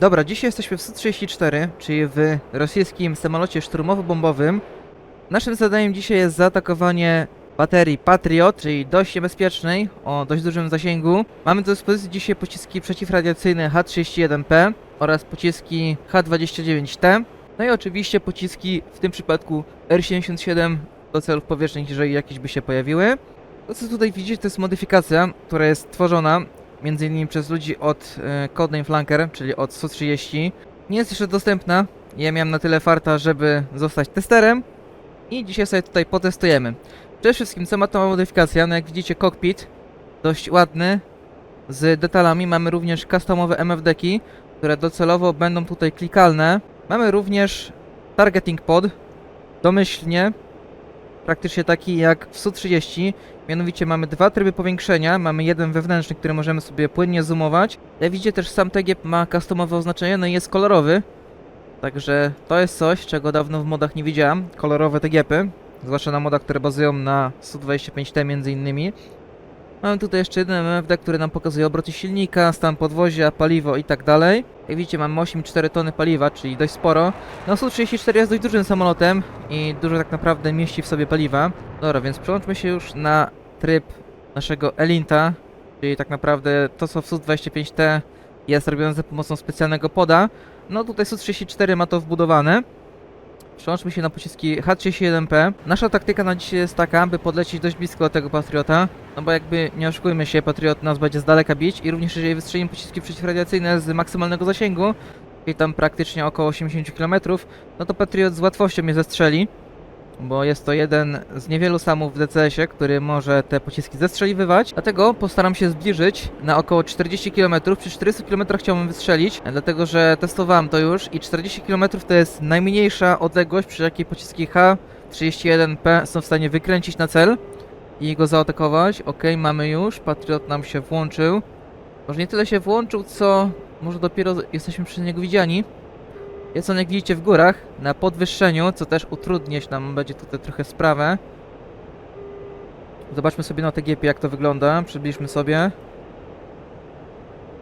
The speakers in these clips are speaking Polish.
Dobra, dzisiaj jesteśmy w Su-34, czyli w rosyjskim samolocie szturmowo-bombowym. Naszym zadaniem dzisiaj jest zaatakowanie baterii Patriot, czyli dość niebezpiecznej, o dość dużym zasięgu. Mamy do dyspozycji dzisiaj pociski przeciwradiacyjne H-31P oraz pociski H-29T. No i oczywiście pociski, w tym przypadku R-77 do celów powietrznych, jeżeli jakieś by się pojawiły. To co tutaj widzicie to jest modyfikacja, która jest tworzona między innymi przez ludzi od e, Codename Flanker, czyli od SU-30. Nie jest jeszcze dostępna. Ja miałem na tyle farta, żeby zostać testerem i dzisiaj sobie tutaj potestujemy. Przede wszystkim co ma ta modyfikacja? No jak widzicie cockpit, dość ładny, z detalami. Mamy również customowe MFD-ki, które docelowo będą tutaj klikalne. Mamy również targeting pod, domyślnie, praktycznie taki jak w Su-30. Mianowicie mamy dwa tryby powiększenia, mamy jeden wewnętrzny, który możemy sobie płynnie zoomować. Jak widzicie też sam TGP ma customowe oznaczenie, no i jest kolorowy. Także to jest coś, czego dawno w modach nie widziałem. Kolorowe TGPy, zwłaszcza na modach, które bazują na Su-25T między innymi. Mamy tutaj jeszcze jeden MFD, który nam pokazuje obroty silnika, stan podwozia, paliwo i tak dalej. Jak widzicie mamy 8,4 tony paliwa, czyli dość sporo. No Su-34 jest dość dużym samolotem i dużo tak naprawdę mieści w sobie paliwa. Dobra, więc przełączmy się już na tryb naszego Elinta, czyli tak naprawdę to co w Su-25T jest robione za pomocą specjalnego poda. No tutaj Su-34 ma to wbudowane. Przełączmy się na pociski H-31P. Nasza taktyka na dzisiaj jest taka, by podlecieć dość blisko do tego Patriota. No bo jakby nie oszukujmy się, Patriot nas będzie z daleka bić i również jeżeli wystrzelimy pociski przeciwradiacyjne z maksymalnego zasięgu, czyli tam praktycznie około 80 km, no to Patriot z łatwością mnie zestrzeli. Bo jest to jeden z niewielu samów w DCS-ie, który może te pociski zestrzeliwywać. Dlatego postaram się zbliżyć na około 40 km. Przy 400 km chciałbym wystrzelić, dlatego że testowałem to już i 40 km to jest najmniejsza odległość, przy jakiej pociski H-31P są w stanie wykręcić na cel i go zaatakować. Ok, mamy już. Patriot nam się włączył. Może nie tyle się włączył, co może dopiero jesteśmy przez niego widziani. Jest on jak widzicie w górach, na podwyższeniu, co też utrudniać nam będzie tutaj trochę sprawę. Zobaczmy sobie na TGP jak to wygląda, przybliżmy sobie.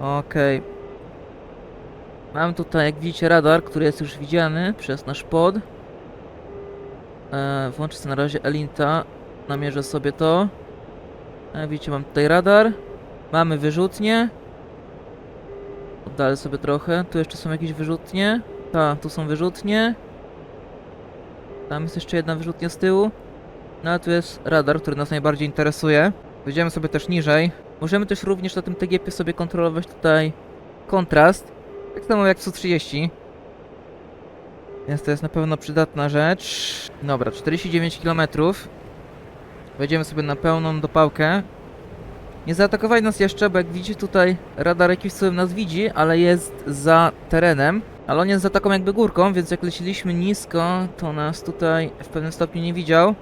Okej. Mam tutaj jak widzicie radar, który jest już widziany przez nasz pod. E, włączę sobie na razie Elinta, namierzę sobie to. E, widzicie mam tutaj radar. Mamy wyrzutnie. Oddalę sobie trochę, tu jeszcze są jakieś wyrzutnie. Tak, tu są wyrzutnie. Tam jest jeszcze jedna wyrzutnia z tyłu. No a tu jest radar, który nas najbardziej interesuje. Wejdziemy sobie też niżej. Możemy też również na tym TGP sobie kontrolować tutaj kontrast. Tak samo jak w Su-30. Więc to jest na pewno przydatna rzecz. Dobra, 49 km. Wejdziemy sobie na pełną dopałkę. Nie zaatakowali nas jeszcze, bo jak widzicie tutaj radar jakiś sobie nas widzi, ale jest za terenem. Ale on jest za taką jakby górką, więc jak leciliśmy nisko, to nas tutaj w pewnym stopniu nie widział.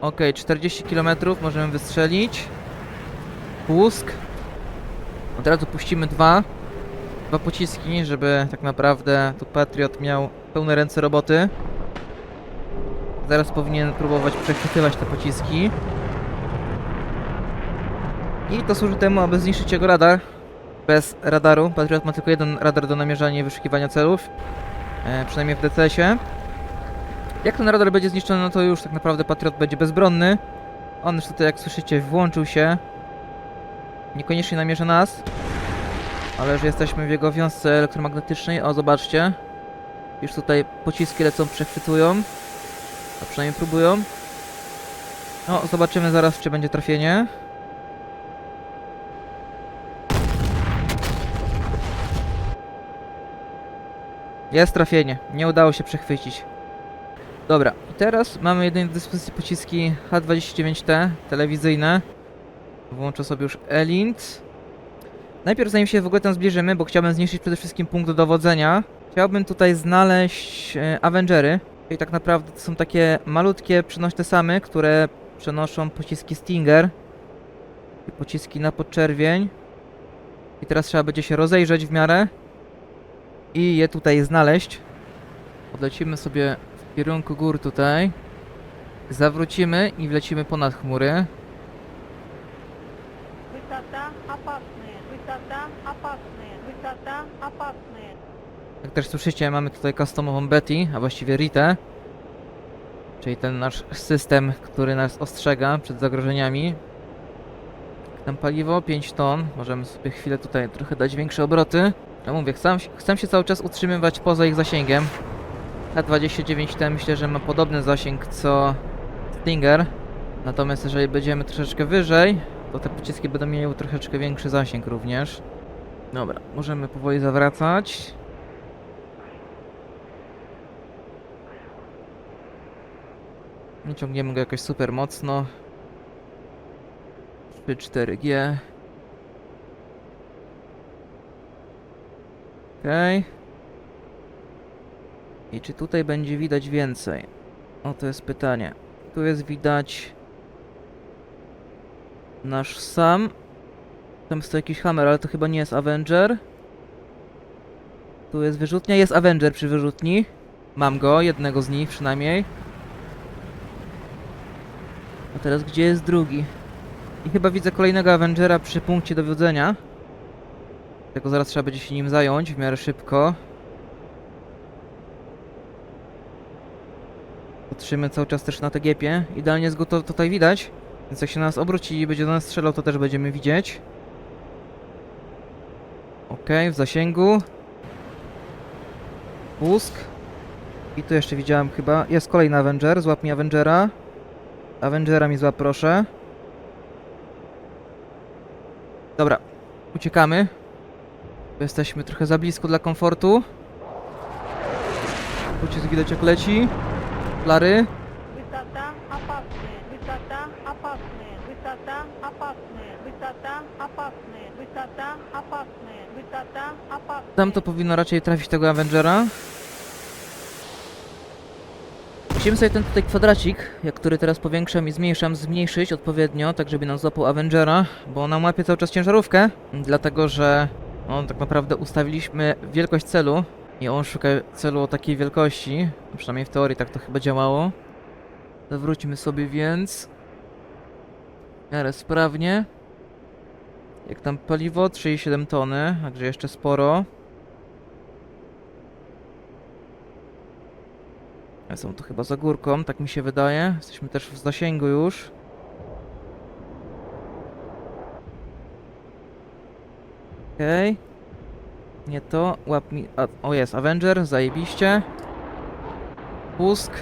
Ok, 40 km możemy wystrzelić. Pusk. Od razu puścimy dwa. Dwa pociski, żeby tak naprawdę tu Patriot miał pełne ręce roboty. Zaraz powinien próbować przechwytywać te pociski. I to służy temu, aby zniszczyć jego radar. Bez radaru. Patriot ma tylko jeden radar do namierzania i wyszukiwania celów. E, przynajmniej w DCS-ie. Jak ten radar będzie zniszczony, no to już tak naprawdę Patriot będzie bezbronny. On już tutaj, jak słyszycie, włączył się. Niekoniecznie namierza nas. Ale już jesteśmy w jego wiązce elektromagnetycznej. O, zobaczcie. Już tutaj pociski lecą, przechwytują. A przynajmniej próbują. No, zobaczymy zaraz, czy będzie trafienie. Jest trafienie. Nie udało się przechwycić. Dobra, i teraz mamy jedynie do dyspozycji pociski H29T telewizyjne. Włączę sobie już Elint. Najpierw zanim się w ogóle tam zbliżymy, bo chciałbym zniszczyć przede wszystkim punkt dowodzenia, chciałbym tutaj znaleźć e, Avengery. Czyli tak naprawdę to są takie malutkie przenośne samy, które przenoszą pociski Stinger. I pociski na podczerwień. I teraz trzeba będzie się rozejrzeć w miarę i je tutaj znaleźć. Podlecimy sobie w kierunku gór tutaj. Zawrócimy i wlecimy ponad chmury. Jak też słyszycie, mamy tutaj customową Betty, a właściwie Ritę. Czyli ten nasz system, który nas ostrzega przed zagrożeniami. Tam paliwo 5 ton, możemy sobie chwilę tutaj trochę dać większe obroty. Ja mówię, chcę, chcę się cały czas utrzymywać poza ich zasięgiem. K29T myślę, że ma podobny zasięg co Stinger. Natomiast jeżeli będziemy troszeczkę wyżej, to te pociski będą miały troszeczkę większy zasięg również. Dobra, możemy powoli zawracać. Nie ciągniemy go jakoś super mocno. 3-4G. Okej. I czy tutaj będzie widać więcej? O, to jest pytanie. Tu jest widać nasz sam. Tam jest to jakiś hammer, ale to chyba nie jest Avenger. Tu jest wyrzutnia, jest Avenger przy wyrzutni. Mam go, jednego z nich przynajmniej. A teraz gdzie jest drugi? I chyba widzę kolejnego Avengera przy punkcie dowodzenia. Tego zaraz trzeba będzie się nim zająć w miarę szybko. Patrzymy cały czas też na TGP. Idealnie jest go to tutaj widać. Więc jak się na nas obróci i będzie do nas strzelał, to też będziemy widzieć. Okej, w zasięgu. Pusk. I tu jeszcze widziałem chyba. Jest kolejny Avenger. Złap mi Avengera. Avengera mi złap, proszę. Dobra, uciekamy. Jesteśmy trochę za blisko dla komfortu. Pocisk widać jak leci. Flary. Wysata opasny, wysata opasny, wysata opasny, wysata opasny, wysata opasny, wysata opasny. Tam to powinno raczej trafić tego Avengera. Musimy sobie ten tutaj kwadracik, jak który teraz powiększam i zmniejszam, zmniejszyć odpowiednio, tak żeby nam złapał Avengera, bo ona łapie cały czas ciężarówkę, dlatego że no, tak naprawdę ustawiliśmy wielkość celu i on szuka celu o takiej wielkości, przynajmniej w teorii tak to chyba działało. Zawróćmy sobie więc w miarę sprawnie. Jak tam paliwo? 3,7 tony, także jeszcze sporo. Są tu chyba za górką, tak mi się wydaje. Jesteśmy też w zasięgu już. Okej. Nie to. Łap mi. A, o jest, Avenger, zajebiście. Pusk.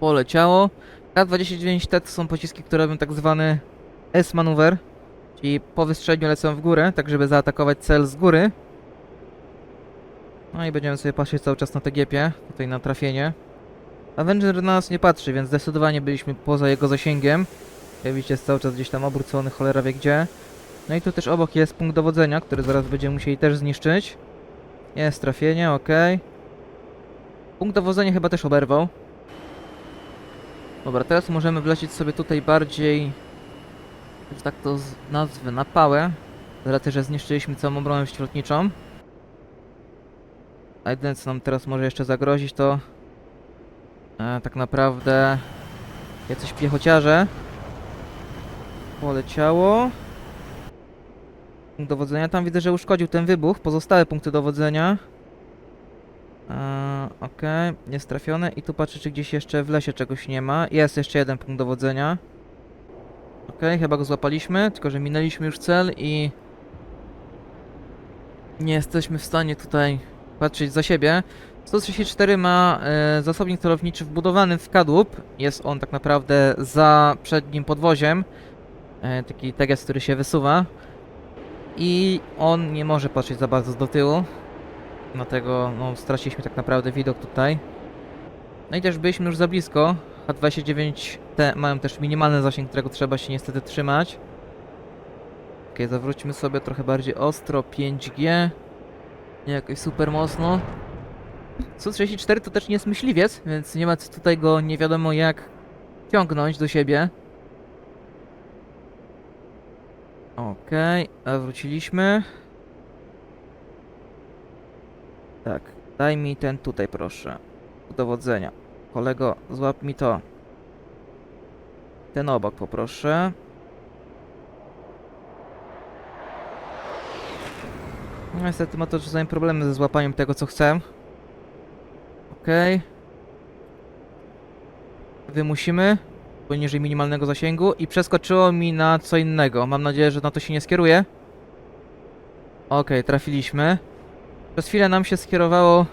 Poleciało. K29T to są pociski, które robią tak zwany S-maneuver. Czyli po wystrzeliwaniu lecą w górę, tak żeby zaatakować cel z góry. No i będziemy sobie patrzeć cały czas na TGP, tutaj na trafienie. Avenger na nas nie patrzy, więc zdecydowanie byliśmy poza jego zasięgiem. Jak widzicie, jest cały czas gdzieś tam obrócony, cholera wie gdzie. No i tu też obok jest punkt dowodzenia, który zaraz będziemy musieli też zniszczyć. Jest trafienie, ok. Punkt dowodzenia chyba też oberwał. Dobra, teraz możemy wlecieć sobie tutaj bardziej, że tak to nazwę, na pałę. Z że zniszczyliśmy całą obronę środniczą. A jedyne co nam teraz może jeszcze zagrozić to e, tak naprawdę jacyś piechociarze. Poleciało. Punkt dowodzenia. Tam widzę, że uszkodził ten wybuch. Pozostałe punkty dowodzenia. E, Okej, jest trafione. I tu patrzę, czy gdzieś jeszcze w lesie czegoś nie ma. Jest jeszcze jeden punkt dowodzenia. Okej, chyba go złapaliśmy, tylko że minęliśmy już cel i nie jesteśmy w stanie tutaj patrzeć za siebie. 134 ma e, zasobnik celowniczy wbudowany w kadłub. Jest on tak naprawdę za przednim podwoziem. E, taki teges, który się wysuwa. I on nie może patrzeć za bardzo do tyłu. Dlatego no, straciliśmy tak naprawdę widok tutaj. No i też byliśmy już za blisko. H29 te mają też minimalny zasięg, którego trzeba się niestety trzymać. Ok, zawróćmy sobie trochę bardziej ostro. 5G. Nie jakoś super mocno. Su-34 to też nie jest myśliwiec, więc nie ma tutaj go nie wiadomo jak ciągnąć do siebie. Okej, a wróciliśmy. Tak, daj mi ten tutaj proszę. Dowodzenia. Kolego, złap mi to. Ten obok poproszę. No, Niestety ma to czasami problemy ze złapaniem tego, co chcę. Okej. Wymusimy poniżej minimalnego zasięgu i przeskoczyło mi na co innego. Mam nadzieję, że na to się nie skieruje. Okej, trafiliśmy. Przez chwilę nam się skierowało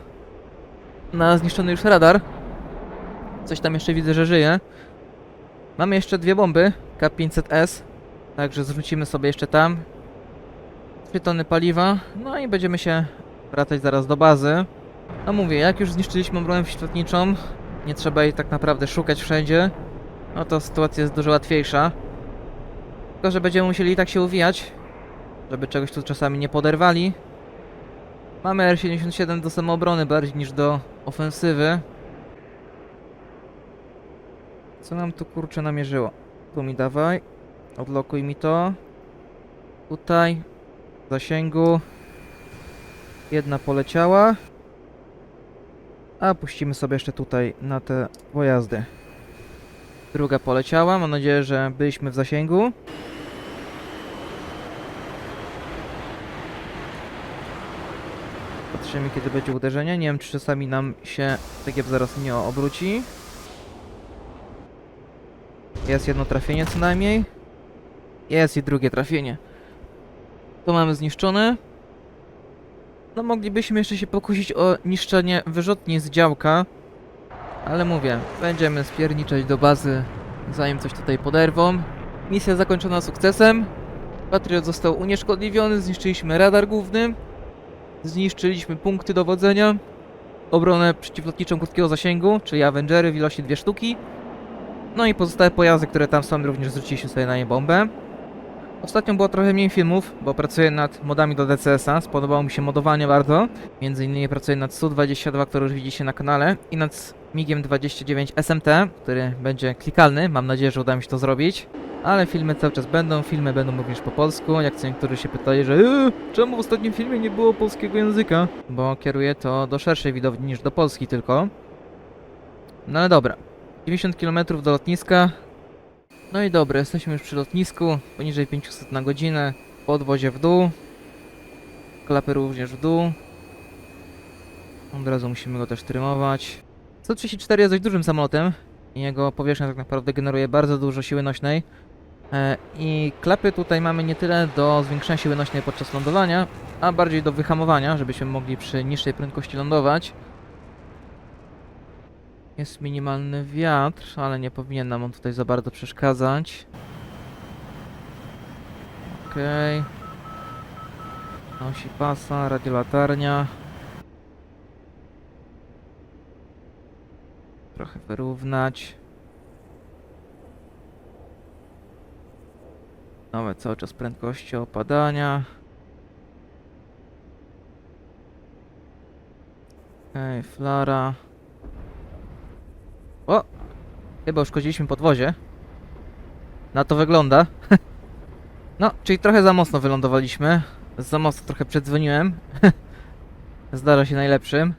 na zniszczony już radar. Coś tam jeszcze widzę, że żyje. Mamy jeszcze dwie bomby K500S. Także zrzucimy sobie jeszcze tam. 3 tony paliwa. No i będziemy się wracać zaraz do bazy. No mówię, jak już zniszczyliśmy obronę prześwietniczą, nie trzeba jej tak naprawdę szukać wszędzie, no to sytuacja jest dużo łatwiejsza. Tylko, że będziemy musieli tak się uwijać, żeby czegoś tu czasami nie poderwali. Mamy R77 do samoobrony bardziej niż do ofensywy. Co nam tu kurczę namierzyło? Tu mi dawaj. Odlokuj mi to. Tutaj. W zasięgu. Jedna poleciała. A puścimy sobie jeszcze tutaj na te pojazdy. Druga poleciała. Mam nadzieję, że byliśmy w zasięgu. Patrzymy kiedy będzie uderzenie. Nie wiem czy czasami nam się TGB zaraz nie obróci. Jest jedno trafienie co najmniej. Jest i drugie trafienie. To mamy zniszczone. No moglibyśmy jeszcze się pokusić o niszczenie wyrzutni z działka. Ale mówię, będziemy spierniczać do bazy, zanim coś tutaj poderwą. Misja zakończona sukcesem. Patriot został unieszkodliwiony, zniszczyliśmy radar główny. Zniszczyliśmy punkty dowodzenia. Obronę przeciwlotniczą krótkiego zasięgu, czyli Avengery w ilości dwie sztuki. No i pozostałe pojazdy, które tam są, również zrzuciliśmy sobie na nie bombę. Ostatnio było trochę mniej filmów, bo pracuję nad modami do DCS-a. Spodobało mi się modowanie bardzo. Między innymi pracuję nad Su-22, który już widzicie na kanale, i nad MIGiem 29 SMT, który będzie klikalny. Mam nadzieję, że uda mi się to zrobić. Ale filmy cały czas będą, filmy będą również po polsku. Jak co niektórzy się pytali, że eee, czemu w ostatnim filmie nie było polskiego języka? Bo kieruję to do szerszej widowni niż do Polski tylko. No ale dobra. 90 km do lotniska, no i dobra, jesteśmy już przy lotnisku, poniżej 500 na godzinę, podwozie w dół, klapy również w dół. Od razu musimy go też trymować. 134 jest dość dużym samolotem i jego powierzchnia tak naprawdę generuje bardzo dużo siły nośnej. E, I klapy tutaj mamy nie tyle do zwiększenia siły nośnej podczas lądowania, a bardziej do wyhamowania, żebyśmy mogli przy niższej prędkości lądować. Jest minimalny wiatr, ale nie powinien nam on tutaj za bardzo przeszkadzać. Okej. Osi pasa, radiolatarnia. Trochę wyrównać. Nowe cały czas prędkości opadania. Okej, flara. Chyba uszkodziliśmy podwozie. Na to wygląda. no, czyli trochę za mocno wylądowaliśmy. Za mocno trochę przedzwoniłem. Zdarza się najlepszym.